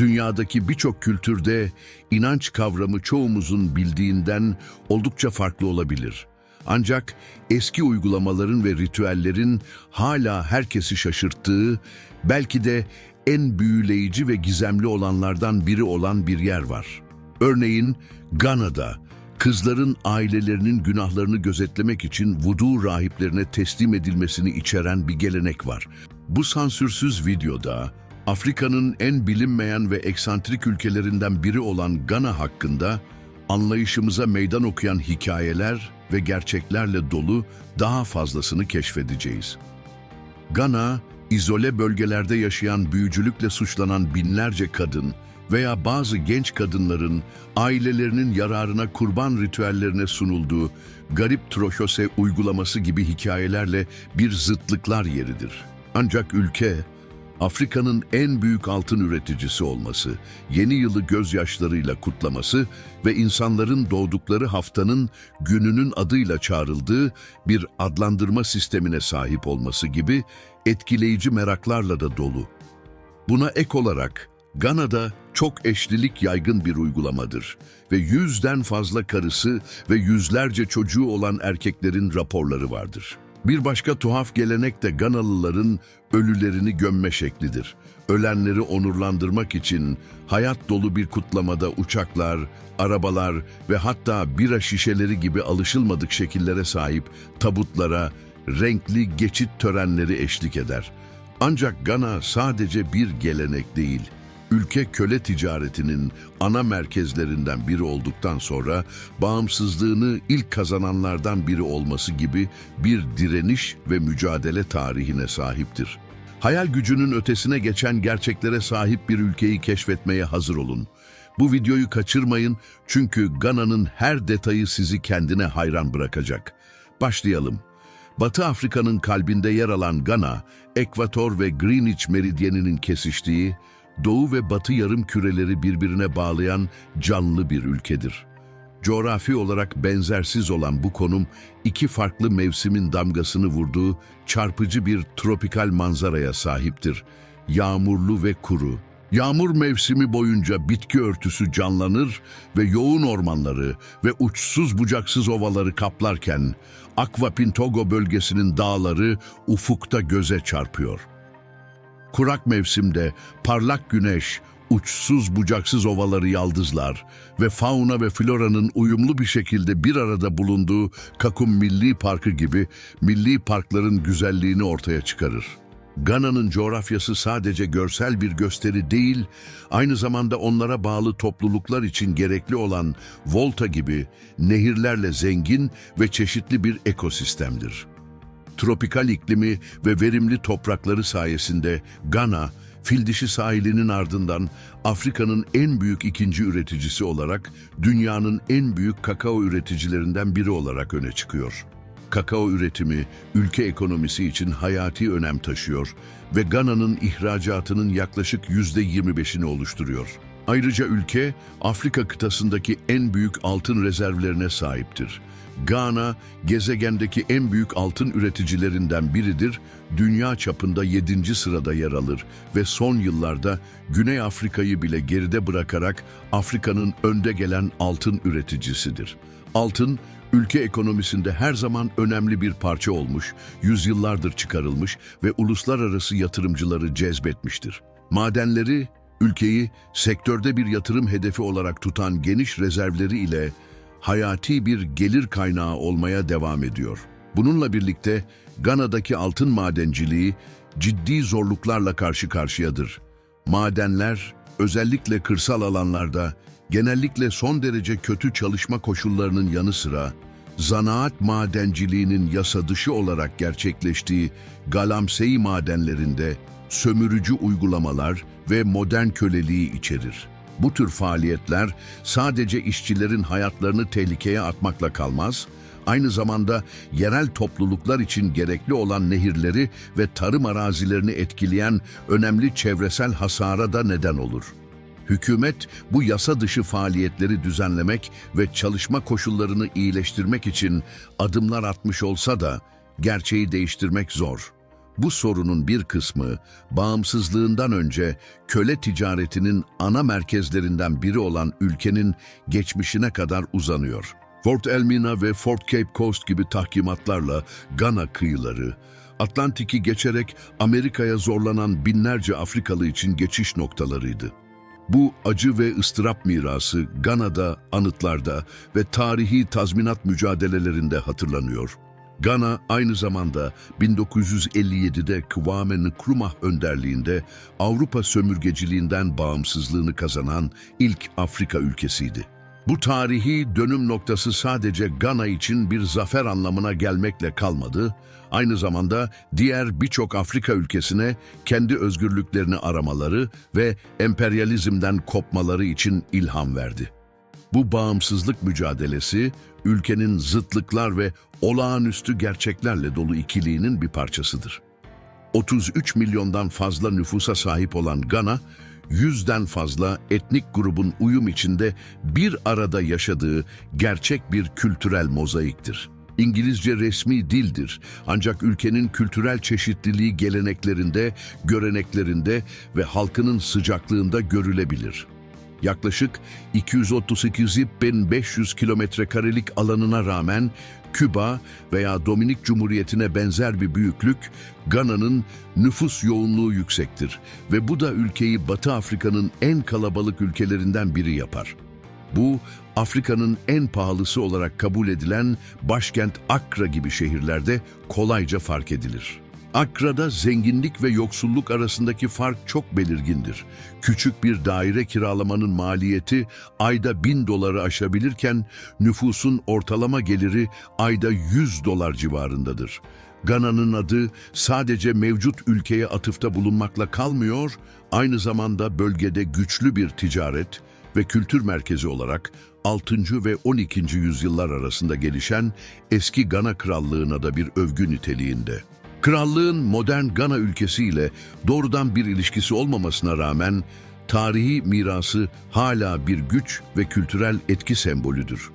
Dünyadaki birçok kültürde inanç kavramı çoğumuzun bildiğinden oldukça farklı olabilir. Ancak eski uygulamaların ve ritüellerin hala herkesi şaşırttığı, belki de en büyüleyici ve gizemli olanlardan biri olan bir yer var. Örneğin Gana'da kızların ailelerinin günahlarını gözetlemek için vudu rahiplerine teslim edilmesini içeren bir gelenek var. Bu sansürsüz videoda Afrika'nın en bilinmeyen ve eksantrik ülkelerinden biri olan Gana hakkında anlayışımıza meydan okuyan hikayeler ve gerçeklerle dolu daha fazlasını keşfedeceğiz. Gana, izole bölgelerde yaşayan büyücülükle suçlanan binlerce kadın veya bazı genç kadınların ailelerinin yararına kurban ritüellerine sunulduğu garip troşose uygulaması gibi hikayelerle bir zıtlıklar yeridir. Ancak ülke, Afrika'nın en büyük altın üreticisi olması, yeni yılı gözyaşlarıyla kutlaması ve insanların doğdukları haftanın gününün adıyla çağrıldığı bir adlandırma sistemine sahip olması gibi etkileyici meraklarla da dolu. Buna ek olarak Gana'da çok eşlilik yaygın bir uygulamadır ve yüzden fazla karısı ve yüzlerce çocuğu olan erkeklerin raporları vardır. Bir başka tuhaf gelenek de Ganalıların ölülerini gömme şeklidir. Ölenleri onurlandırmak için hayat dolu bir kutlamada uçaklar, arabalar ve hatta bira şişeleri gibi alışılmadık şekillere sahip tabutlara renkli geçit törenleri eşlik eder. Ancak Gana sadece bir gelenek değil, ülke köle ticaretinin ana merkezlerinden biri olduktan sonra bağımsızlığını ilk kazananlardan biri olması gibi bir direniş ve mücadele tarihine sahiptir. Hayal gücünün ötesine geçen gerçeklere sahip bir ülkeyi keşfetmeye hazır olun. Bu videoyu kaçırmayın çünkü Gana'nın her detayı sizi kendine hayran bırakacak. Başlayalım. Batı Afrika'nın kalbinde yer alan Gana, Ekvator ve Greenwich meridyeninin kesiştiği, doğu ve batı yarım küreleri birbirine bağlayan canlı bir ülkedir. Coğrafi olarak benzersiz olan bu konum, iki farklı mevsimin damgasını vurduğu çarpıcı bir tropikal manzaraya sahiptir. Yağmurlu ve kuru. Yağmur mevsimi boyunca bitki örtüsü canlanır ve yoğun ormanları ve uçsuz bucaksız ovaları kaplarken Aqua Pintogo bölgesinin dağları ufukta göze çarpıyor. Kurak mevsimde parlak güneş, uçsuz bucaksız ovaları yaldızlar ve fauna ve floranın uyumlu bir şekilde bir arada bulunduğu Kakum Milli Parkı gibi milli parkların güzelliğini ortaya çıkarır. Gana'nın coğrafyası sadece görsel bir gösteri değil, aynı zamanda onlara bağlı topluluklar için gerekli olan Volta gibi nehirlerle zengin ve çeşitli bir ekosistemdir tropikal iklimi ve verimli toprakları sayesinde Gana, fil dişi sahilinin ardından Afrika'nın en büyük ikinci üreticisi olarak dünyanın en büyük kakao üreticilerinden biri olarak öne çıkıyor. Kakao üretimi ülke ekonomisi için hayati önem taşıyor ve Gana'nın ihracatının yaklaşık %25'ini oluşturuyor. Ayrıca ülke Afrika kıtasındaki en büyük altın rezervlerine sahiptir. Gana, gezegendeki en büyük altın üreticilerinden biridir, dünya çapında 7. sırada yer alır ve son yıllarda Güney Afrika'yı bile geride bırakarak Afrika'nın önde gelen altın üreticisidir. Altın, ülke ekonomisinde her zaman önemli bir parça olmuş, yüzyıllardır çıkarılmış ve uluslararası yatırımcıları cezbetmiştir. Madenleri, ülkeyi sektörde bir yatırım hedefi olarak tutan geniş rezervleri ile hayati bir gelir kaynağı olmaya devam ediyor. Bununla birlikte Gana'daki altın madenciliği ciddi zorluklarla karşı karşıyadır. Madenler, özellikle kırsal alanlarda, genellikle son derece kötü çalışma koşullarının yanı sıra, zanaat madenciliğinin yasa dışı olarak gerçekleştiği galamsey madenlerinde sömürücü uygulamalar ve modern köleliği içerir. Bu tür faaliyetler sadece işçilerin hayatlarını tehlikeye atmakla kalmaz, aynı zamanda yerel topluluklar için gerekli olan nehirleri ve tarım arazilerini etkileyen önemli çevresel hasara da neden olur. Hükümet bu yasa dışı faaliyetleri düzenlemek ve çalışma koşullarını iyileştirmek için adımlar atmış olsa da gerçeği değiştirmek zor. Bu sorunun bir kısmı bağımsızlığından önce köle ticaretinin ana merkezlerinden biri olan ülkenin geçmişine kadar uzanıyor. Fort Elmina ve Fort Cape Coast gibi tahkimatlarla Gana kıyıları, Atlantik'i geçerek Amerika'ya zorlanan binlerce Afrikalı için geçiş noktalarıydı. Bu acı ve ıstırap mirası Gana'da, anıtlarda ve tarihi tazminat mücadelelerinde hatırlanıyor. Gana aynı zamanda 1957'de Kwame Nkrumah önderliğinde Avrupa sömürgeciliğinden bağımsızlığını kazanan ilk Afrika ülkesiydi. Bu tarihi dönüm noktası sadece Gana için bir zafer anlamına gelmekle kalmadı, aynı zamanda diğer birçok Afrika ülkesine kendi özgürlüklerini aramaları ve emperyalizmden kopmaları için ilham verdi. Bu bağımsızlık mücadelesi, ülkenin zıtlıklar ve olağanüstü gerçeklerle dolu ikiliğinin bir parçasıdır. 33 milyondan fazla nüfusa sahip olan Gana, yüzden fazla etnik grubun uyum içinde bir arada yaşadığı gerçek bir kültürel mozaiktir. İngilizce resmi dildir ancak ülkenin kültürel çeşitliliği geleneklerinde, göreneklerinde ve halkının sıcaklığında görülebilir. Yaklaşık 238.500 kilometre karelik alanına rağmen Küba veya Dominik Cumhuriyeti'ne benzer bir büyüklük, Gana'nın nüfus yoğunluğu yüksektir ve bu da ülkeyi Batı Afrika'nın en kalabalık ülkelerinden biri yapar. Bu, Afrika'nın en pahalısı olarak kabul edilen başkent Accra gibi şehirlerde kolayca fark edilir. Akra'da zenginlik ve yoksulluk arasındaki fark çok belirgindir. Küçük bir daire kiralamanın maliyeti ayda bin doları aşabilirken nüfusun ortalama geliri ayda 100 dolar civarındadır. Gana'nın adı sadece mevcut ülkeye atıfta bulunmakla kalmıyor, aynı zamanda bölgede güçlü bir ticaret ve kültür merkezi olarak 6. ve 12. yüzyıllar arasında gelişen eski Gana Krallığı'na da bir övgü niteliğinde. Krallığın modern Gana ülkesiyle doğrudan bir ilişkisi olmamasına rağmen tarihi mirası hala bir güç ve kültürel etki sembolüdür.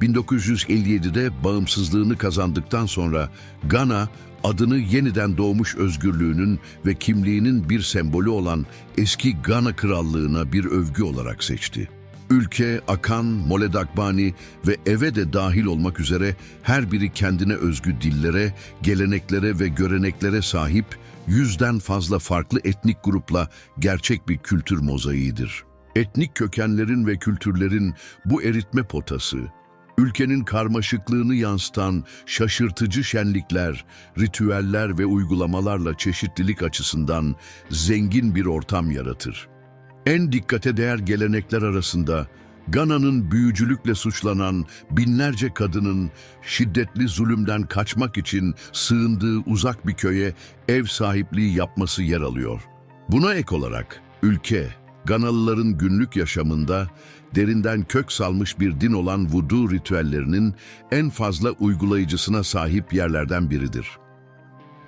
1957'de bağımsızlığını kazandıktan sonra Gana adını yeniden doğmuş özgürlüğünün ve kimliğinin bir sembolü olan eski Gana Krallığı'na bir övgü olarak seçti. Ülke, Akan, Moledakbani ve Eve de dahil olmak üzere her biri kendine özgü dillere, geleneklere ve göreneklere sahip yüzden fazla farklı etnik grupla gerçek bir kültür mozaiğidir. Etnik kökenlerin ve kültürlerin bu eritme potası, ülkenin karmaşıklığını yansıtan şaşırtıcı şenlikler, ritüeller ve uygulamalarla çeşitlilik açısından zengin bir ortam yaratır. En dikkate değer gelenekler arasında Gana'nın büyücülükle suçlanan binlerce kadının şiddetli zulümden kaçmak için sığındığı uzak bir köye ev sahipliği yapması yer alıyor. Buna ek olarak ülke, Ganalıların günlük yaşamında derinden kök salmış bir din olan vudu ritüellerinin en fazla uygulayıcısına sahip yerlerden biridir.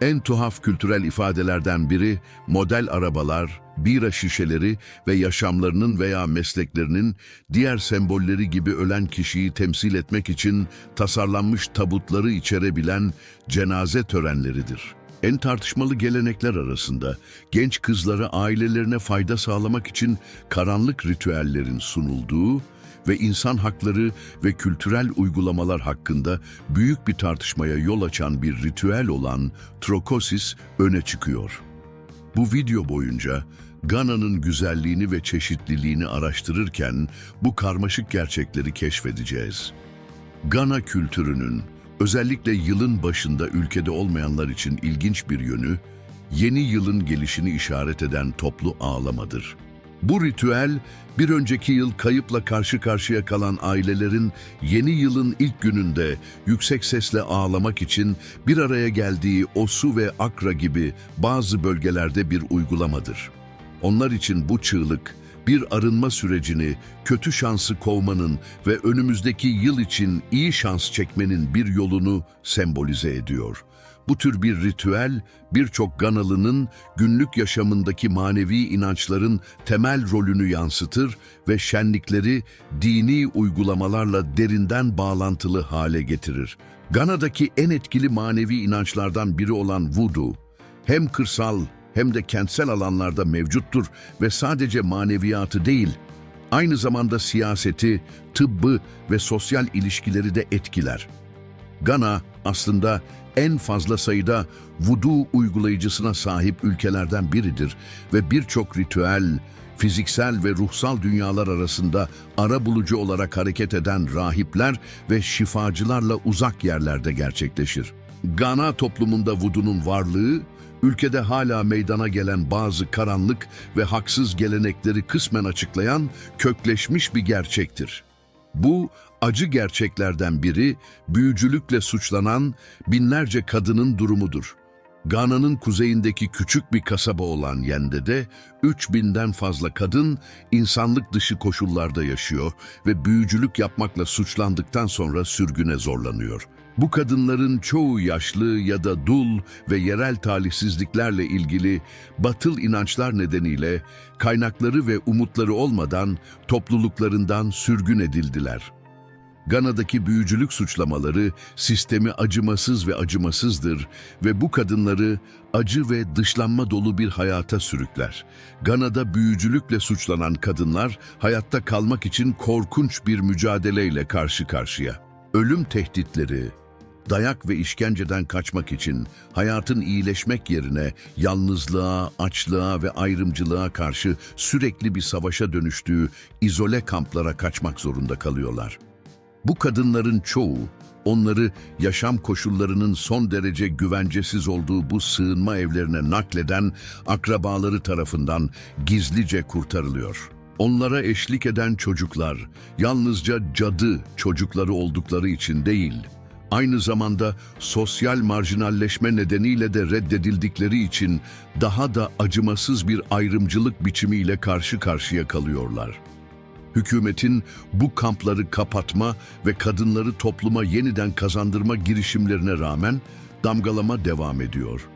En tuhaf kültürel ifadelerden biri model arabalar, bira şişeleri ve yaşamlarının veya mesleklerinin diğer sembolleri gibi ölen kişiyi temsil etmek için tasarlanmış tabutları içerebilen cenaze törenleridir. En tartışmalı gelenekler arasında genç kızlara ailelerine fayda sağlamak için karanlık ritüellerin sunulduğu ve insan hakları ve kültürel uygulamalar hakkında büyük bir tartışmaya yol açan bir ritüel olan trokosis öne çıkıyor. Bu video boyunca Gana'nın güzelliğini ve çeşitliliğini araştırırken bu karmaşık gerçekleri keşfedeceğiz. Gana kültürünün özellikle yılın başında ülkede olmayanlar için ilginç bir yönü, yeni yılın gelişini işaret eden toplu ağlamadır. Bu ritüel, bir önceki yıl kayıpla karşı karşıya kalan ailelerin yeni yılın ilk gününde yüksek sesle ağlamak için bir araya geldiği Osu ve Akra gibi bazı bölgelerde bir uygulamadır. Onlar için bu çığlık, bir arınma sürecini, kötü şansı kovmanın ve önümüzdeki yıl için iyi şans çekmenin bir yolunu sembolize ediyor. Bu tür bir ritüel, birçok Ganalı'nın günlük yaşamındaki manevi inançların temel rolünü yansıtır ve şenlikleri dini uygulamalarla derinden bağlantılı hale getirir. Gana'daki en etkili manevi inançlardan biri olan Voodoo, hem kırsal hem de kentsel alanlarda mevcuttur ve sadece maneviyatı değil, aynı zamanda siyaseti, tıbbı ve sosyal ilişkileri de etkiler. Gana aslında en fazla sayıda vudu uygulayıcısına sahip ülkelerden biridir ve birçok ritüel, fiziksel ve ruhsal dünyalar arasında ara bulucu olarak hareket eden rahipler ve şifacılarla uzak yerlerde gerçekleşir. Gana toplumunda vudunun varlığı, ülkede hala meydana gelen bazı karanlık ve haksız gelenekleri kısmen açıklayan kökleşmiş bir gerçektir. Bu acı gerçeklerden biri büyücülükle suçlanan binlerce kadının durumudur. Gana'nın kuzeyindeki küçük bir kasaba olan Yende'de 3000'den fazla kadın insanlık dışı koşullarda yaşıyor ve büyücülük yapmakla suçlandıktan sonra sürgüne zorlanıyor. Bu kadınların çoğu yaşlı ya da dul ve yerel talihsizliklerle ilgili batıl inançlar nedeniyle kaynakları ve umutları olmadan topluluklarından sürgün edildiler. Gana'daki büyücülük suçlamaları sistemi acımasız ve acımasızdır ve bu kadınları acı ve dışlanma dolu bir hayata sürükler. Gana'da büyücülükle suçlanan kadınlar hayatta kalmak için korkunç bir mücadeleyle karşı karşıya. Ölüm tehditleri, dayak ve işkenceden kaçmak için hayatın iyileşmek yerine yalnızlığa, açlığa ve ayrımcılığa karşı sürekli bir savaşa dönüştüğü izole kamplara kaçmak zorunda kalıyorlar. Bu kadınların çoğu, onları yaşam koşullarının son derece güvencesiz olduğu bu sığınma evlerine nakleden akrabaları tarafından gizlice kurtarılıyor. Onlara eşlik eden çocuklar, yalnızca cadı çocukları oldukları için değil, aynı zamanda sosyal marjinalleşme nedeniyle de reddedildikleri için daha da acımasız bir ayrımcılık biçimiyle karşı karşıya kalıyorlar hükümetin bu kampları kapatma ve kadınları topluma yeniden kazandırma girişimlerine rağmen damgalama devam ediyor.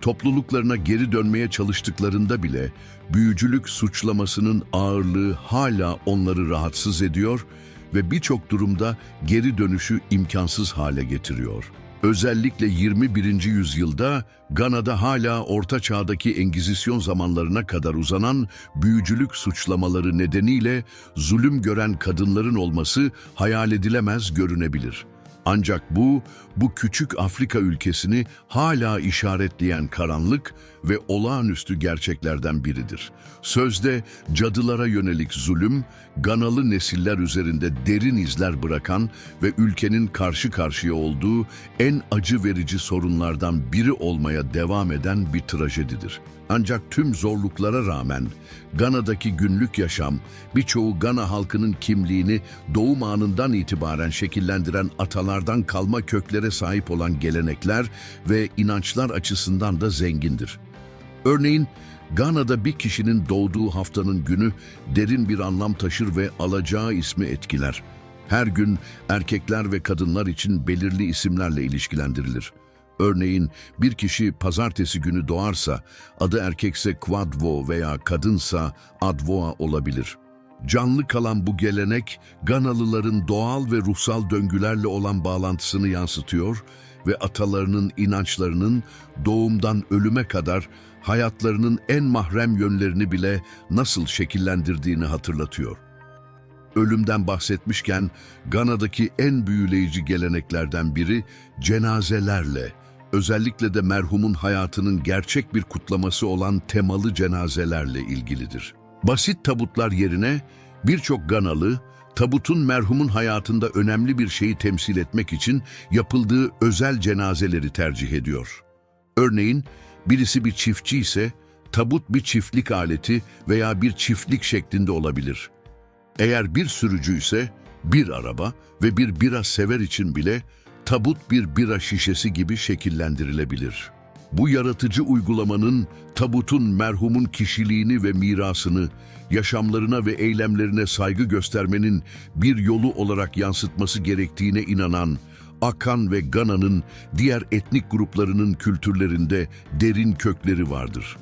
Topluluklarına geri dönmeye çalıştıklarında bile büyücülük suçlamasının ağırlığı hala onları rahatsız ediyor ve birçok durumda geri dönüşü imkansız hale getiriyor. Özellikle 21. yüzyılda Gana'da hala Orta Çağ'daki Engizisyon zamanlarına kadar uzanan büyücülük suçlamaları nedeniyle zulüm gören kadınların olması hayal edilemez görünebilir. Ancak bu, bu küçük Afrika ülkesini hala işaretleyen karanlık ve olağanüstü gerçeklerden biridir. Sözde cadılara yönelik zulüm, Ganalı nesiller üzerinde derin izler bırakan ve ülkenin karşı karşıya olduğu en acı verici sorunlardan biri olmaya devam eden bir trajedidir. Ancak tüm zorluklara rağmen Gana'daki günlük yaşam birçoğu Gana halkının kimliğini doğum anından itibaren şekillendiren atalardan kalma köklere sahip olan gelenekler ve inançlar açısından da zengindir. Örneğin Gana'da bir kişinin doğduğu haftanın günü derin bir anlam taşır ve alacağı ismi etkiler. Her gün erkekler ve kadınlar için belirli isimlerle ilişkilendirilir. Örneğin bir kişi pazartesi günü doğarsa adı erkekse Quadvo veya kadınsa Advoa olabilir. Canlı kalan bu gelenek Ganalıların doğal ve ruhsal döngülerle olan bağlantısını yansıtıyor ve atalarının inançlarının doğumdan ölüme kadar hayatlarının en mahrem yönlerini bile nasıl şekillendirdiğini hatırlatıyor. Ölümden bahsetmişken Gana'daki en büyüleyici geleneklerden biri cenazelerle, özellikle de merhumun hayatının gerçek bir kutlaması olan temalı cenazelerle ilgilidir. Basit tabutlar yerine birçok Ganalı, tabutun merhumun hayatında önemli bir şeyi temsil etmek için yapıldığı özel cenazeleri tercih ediyor. Örneğin birisi bir çiftçi ise tabut bir çiftlik aleti veya bir çiftlik şeklinde olabilir. Eğer bir sürücü ise bir araba ve bir bira sever için bile tabut bir bira şişesi gibi şekillendirilebilir. Bu yaratıcı uygulamanın tabutun merhumun kişiliğini ve mirasını, yaşamlarına ve eylemlerine saygı göstermenin bir yolu olarak yansıtması gerektiğine inanan Akan ve Gana'nın diğer etnik gruplarının kültürlerinde derin kökleri vardır.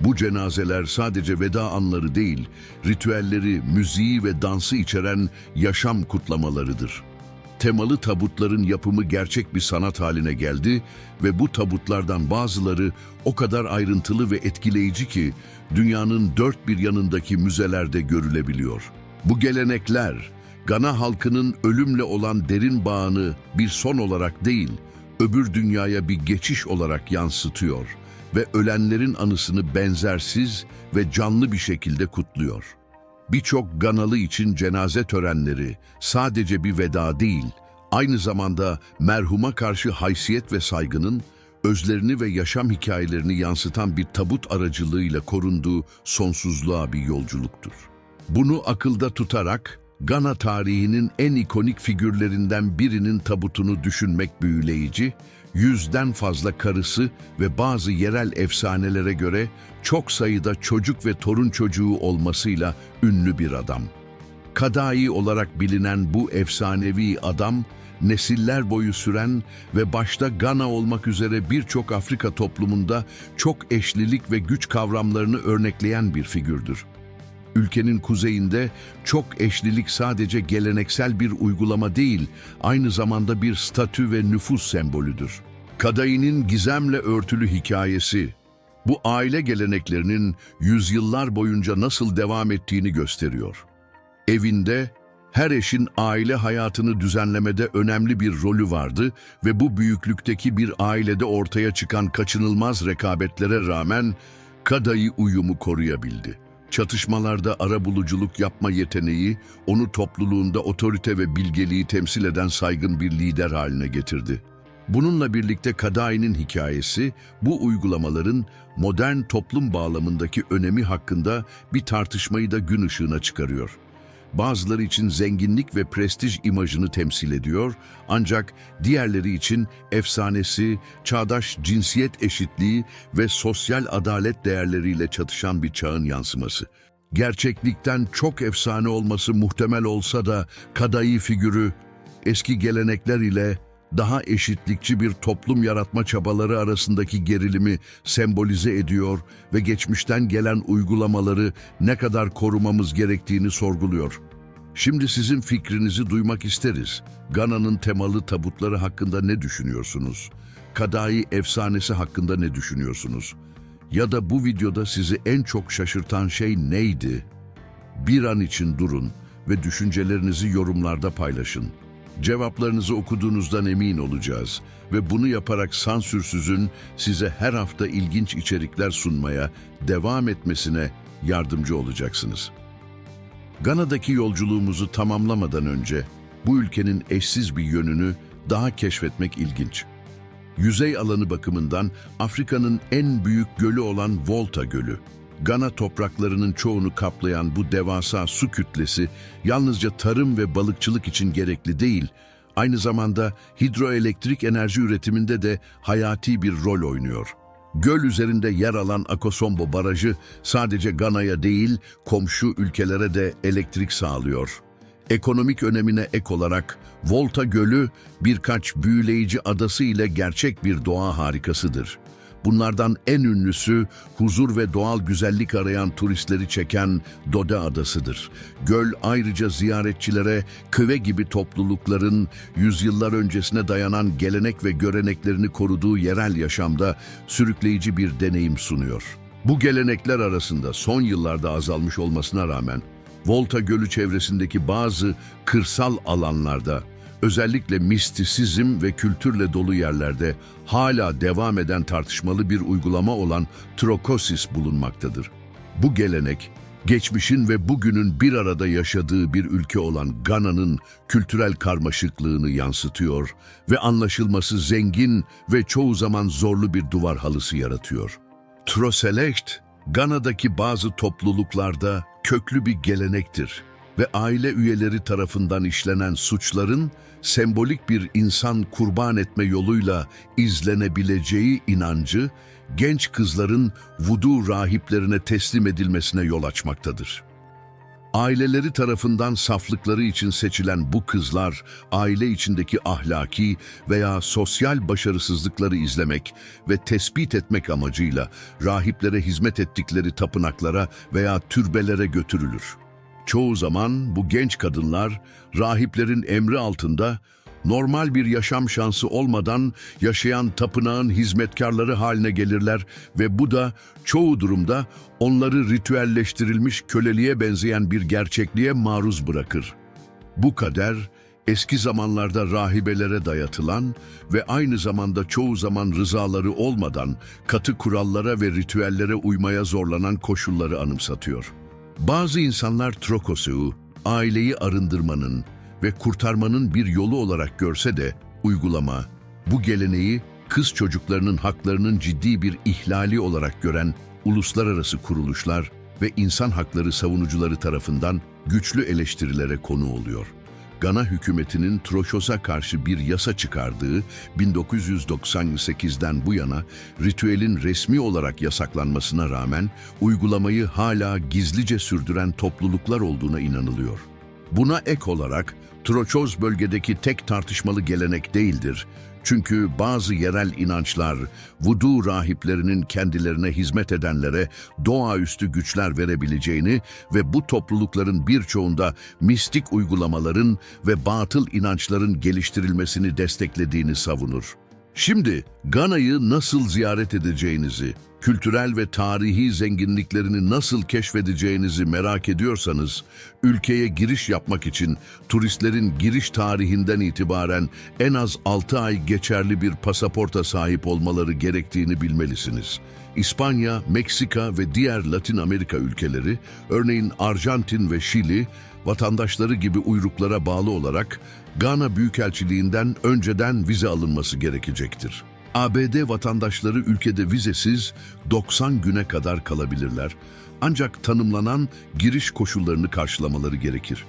Bu cenazeler sadece veda anları değil, ritüelleri, müziği ve dansı içeren yaşam kutlamalarıdır. Temalı tabutların yapımı gerçek bir sanat haline geldi ve bu tabutlardan bazıları o kadar ayrıntılı ve etkileyici ki dünyanın dört bir yanındaki müzelerde görülebiliyor. Bu gelenekler, Gana halkının ölümle olan derin bağını bir son olarak değil, öbür dünyaya bir geçiş olarak yansıtıyor ve ölenlerin anısını benzersiz ve canlı bir şekilde kutluyor. Birçok Ganalı için cenaze törenleri sadece bir veda değil, aynı zamanda merhuma karşı haysiyet ve saygının özlerini ve yaşam hikayelerini yansıtan bir tabut aracılığıyla korunduğu sonsuzluğa bir yolculuktur. Bunu akılda tutarak Gana tarihinin en ikonik figürlerinden birinin tabutunu düşünmek büyüleyici, yüzden fazla karısı ve bazı yerel efsanelere göre çok sayıda çocuk ve torun çocuğu olmasıyla ünlü bir adam. Kadai olarak bilinen bu efsanevi adam, nesiller boyu süren ve başta Gana olmak üzere birçok Afrika toplumunda çok eşlilik ve güç kavramlarını örnekleyen bir figürdür. Ülkenin kuzeyinde çok eşlilik sadece geleneksel bir uygulama değil, aynı zamanda bir statü ve nüfus sembolüdür. Kadai'nin gizemle örtülü hikayesi, bu aile geleneklerinin yüzyıllar boyunca nasıl devam ettiğini gösteriyor. Evinde her eşin aile hayatını düzenlemede önemli bir rolü vardı ve bu büyüklükteki bir ailede ortaya çıkan kaçınılmaz rekabetlere rağmen Kadai uyumu koruyabildi. Çatışmalarda arabuluculuk yapma yeteneği, onu topluluğunda otorite ve bilgeliği temsil eden saygın bir lider haline getirdi. Bununla birlikte Kadai'nin hikayesi, bu uygulamaların modern toplum bağlamındaki önemi hakkında bir tartışmayı da gün ışığına çıkarıyor. Bazıları için zenginlik ve prestij imajını temsil ediyor, ancak diğerleri için efsanesi, çağdaş cinsiyet eşitliği ve sosyal adalet değerleriyle çatışan bir çağın yansıması. Gerçeklikten çok efsane olması muhtemel olsa da Kadai figürü eski gelenekler ile daha eşitlikçi bir toplum yaratma çabaları arasındaki gerilimi sembolize ediyor ve geçmişten gelen uygulamaları ne kadar korumamız gerektiğini sorguluyor. Şimdi sizin fikrinizi duymak isteriz. Gana'nın temalı tabutları hakkında ne düşünüyorsunuz? Kadai efsanesi hakkında ne düşünüyorsunuz? Ya da bu videoda sizi en çok şaşırtan şey neydi? Bir an için durun ve düşüncelerinizi yorumlarda paylaşın. Cevaplarınızı okuduğunuzdan emin olacağız ve bunu yaparak sansürsüzün size her hafta ilginç içerikler sunmaya devam etmesine yardımcı olacaksınız. Gana'daki yolculuğumuzu tamamlamadan önce bu ülkenin eşsiz bir yönünü daha keşfetmek ilginç. Yüzey alanı bakımından Afrika'nın en büyük gölü olan Volta Gölü. Gana topraklarının çoğunu kaplayan bu devasa su kütlesi yalnızca tarım ve balıkçılık için gerekli değil, aynı zamanda hidroelektrik enerji üretiminde de hayati bir rol oynuyor. Göl üzerinde yer alan Akosombo Barajı sadece Gana'ya değil, komşu ülkelere de elektrik sağlıyor. Ekonomik önemine ek olarak Volta Gölü birkaç büyüleyici adası ile gerçek bir doğa harikasıdır. Bunlardan en ünlüsü huzur ve doğal güzellik arayan turistleri çeken Dode Adası'dır. Göl ayrıca ziyaretçilere köve gibi toplulukların yüzyıllar öncesine dayanan gelenek ve göreneklerini koruduğu yerel yaşamda sürükleyici bir deneyim sunuyor. Bu gelenekler arasında son yıllarda azalmış olmasına rağmen Volta Gölü çevresindeki bazı kırsal alanlarda özellikle mistisizm ve kültürle dolu yerlerde hala devam eden tartışmalı bir uygulama olan trokosis bulunmaktadır. Bu gelenek, geçmişin ve bugünün bir arada yaşadığı bir ülke olan Gana'nın kültürel karmaşıklığını yansıtıyor ve anlaşılması zengin ve çoğu zaman zorlu bir duvar halısı yaratıyor. Troselecht, Gana'daki bazı topluluklarda köklü bir gelenektir ve aile üyeleri tarafından işlenen suçların sembolik bir insan kurban etme yoluyla izlenebileceği inancı genç kızların vudu rahiplerine teslim edilmesine yol açmaktadır. Aileleri tarafından saflıkları için seçilen bu kızlar, aile içindeki ahlaki veya sosyal başarısızlıkları izlemek ve tespit etmek amacıyla rahiplere hizmet ettikleri tapınaklara veya türbelere götürülür. Çoğu zaman bu genç kadınlar rahiplerin emri altında normal bir yaşam şansı olmadan yaşayan tapınağın hizmetkarları haline gelirler ve bu da çoğu durumda onları ritüelleştirilmiş köleliğe benzeyen bir gerçekliğe maruz bırakır. Bu kader eski zamanlarda rahibelere dayatılan ve aynı zamanda çoğu zaman rızaları olmadan katı kurallara ve ritüellere uymaya zorlanan koşulları anımsatıyor. Bazı insanlar Trokosu'yu aileyi arındırmanın ve kurtarmanın bir yolu olarak görse de uygulama bu geleneği kız çocuklarının haklarının ciddi bir ihlali olarak gören uluslararası kuruluşlar ve insan hakları savunucuları tarafından güçlü eleştirilere konu oluyor. Gana hükümetinin Troşos'a karşı bir yasa çıkardığı 1998'den bu yana ritüelin resmi olarak yasaklanmasına rağmen uygulamayı hala gizlice sürdüren topluluklar olduğuna inanılıyor. Buna ek olarak Troçoz bölgedeki tek tartışmalı gelenek değildir. Çünkü bazı yerel inançlar, vudu rahiplerinin kendilerine hizmet edenlere doğaüstü güçler verebileceğini ve bu toplulukların birçoğunda mistik uygulamaların ve batıl inançların geliştirilmesini desteklediğini savunur. Şimdi Gana'yı nasıl ziyaret edeceğinizi, kültürel ve tarihi zenginliklerini nasıl keşfedeceğinizi merak ediyorsanız, ülkeye giriş yapmak için turistlerin giriş tarihinden itibaren en az 6 ay geçerli bir pasaporta sahip olmaları gerektiğini bilmelisiniz. İspanya, Meksika ve diğer Latin Amerika ülkeleri, örneğin Arjantin ve Şili, vatandaşları gibi uyruklara bağlı olarak Gana Büyükelçiliğinden önceden vize alınması gerekecektir. ABD vatandaşları ülkede vizesiz 90 güne kadar kalabilirler. Ancak tanımlanan giriş koşullarını karşılamaları gerekir.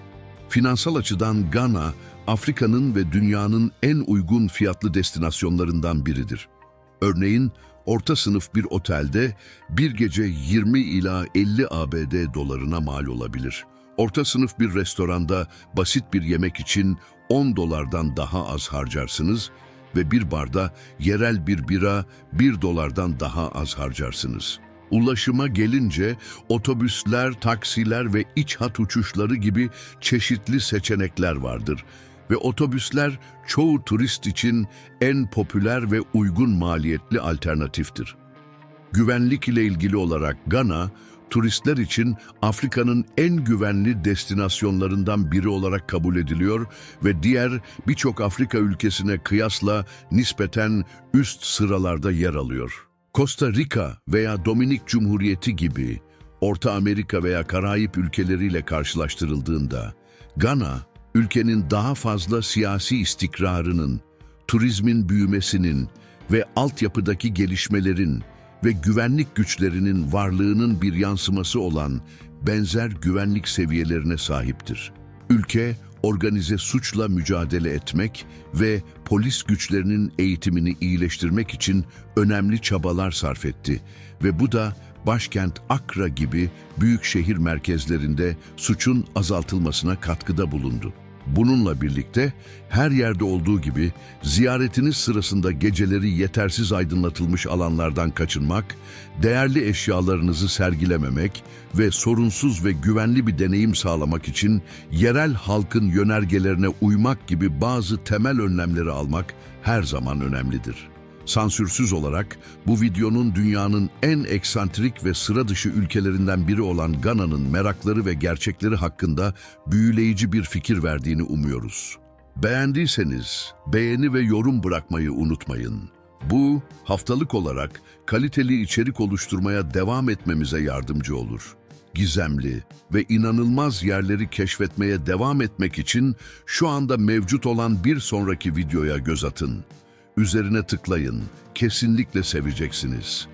Finansal açıdan Gana, Afrika'nın ve dünyanın en uygun fiyatlı destinasyonlarından biridir. Örneğin orta sınıf bir otelde bir gece 20 ila 50 ABD dolarına mal olabilir. Orta sınıf bir restoranda basit bir yemek için 10 dolardan daha az harcarsınız ve bir barda yerel bir bira 1 dolardan daha az harcarsınız. Ulaşıma gelince otobüsler, taksiler ve iç hat uçuşları gibi çeşitli seçenekler vardır ve otobüsler çoğu turist için en popüler ve uygun maliyetli alternatiftir. Güvenlik ile ilgili olarak Gana, turistler için Afrika'nın en güvenli destinasyonlarından biri olarak kabul ediliyor ve diğer birçok Afrika ülkesine kıyasla nispeten üst sıralarda yer alıyor. Costa Rica veya Dominik Cumhuriyeti gibi Orta Amerika veya Karayip ülkeleriyle karşılaştırıldığında Gana, ülkenin daha fazla siyasi istikrarının, turizmin büyümesinin ve altyapıdaki gelişmelerin ve güvenlik güçlerinin varlığının bir yansıması olan benzer güvenlik seviyelerine sahiptir. Ülke, organize suçla mücadele etmek ve polis güçlerinin eğitimini iyileştirmek için önemli çabalar sarf etti ve bu da başkent Akra gibi büyük şehir merkezlerinde suçun azaltılmasına katkıda bulundu. Bununla birlikte her yerde olduğu gibi ziyaretiniz sırasında geceleri yetersiz aydınlatılmış alanlardan kaçınmak, değerli eşyalarınızı sergilememek ve sorunsuz ve güvenli bir deneyim sağlamak için yerel halkın yönergelerine uymak gibi bazı temel önlemleri almak her zaman önemlidir. Sansürsüz olarak bu videonun dünyanın en eksantrik ve sıra dışı ülkelerinden biri olan Gana'nın merakları ve gerçekleri hakkında büyüleyici bir fikir verdiğini umuyoruz. Beğendiyseniz beğeni ve yorum bırakmayı unutmayın. Bu haftalık olarak kaliteli içerik oluşturmaya devam etmemize yardımcı olur. Gizemli ve inanılmaz yerleri keşfetmeye devam etmek için şu anda mevcut olan bir sonraki videoya göz atın. Üzerine tıklayın. Kesinlikle seveceksiniz.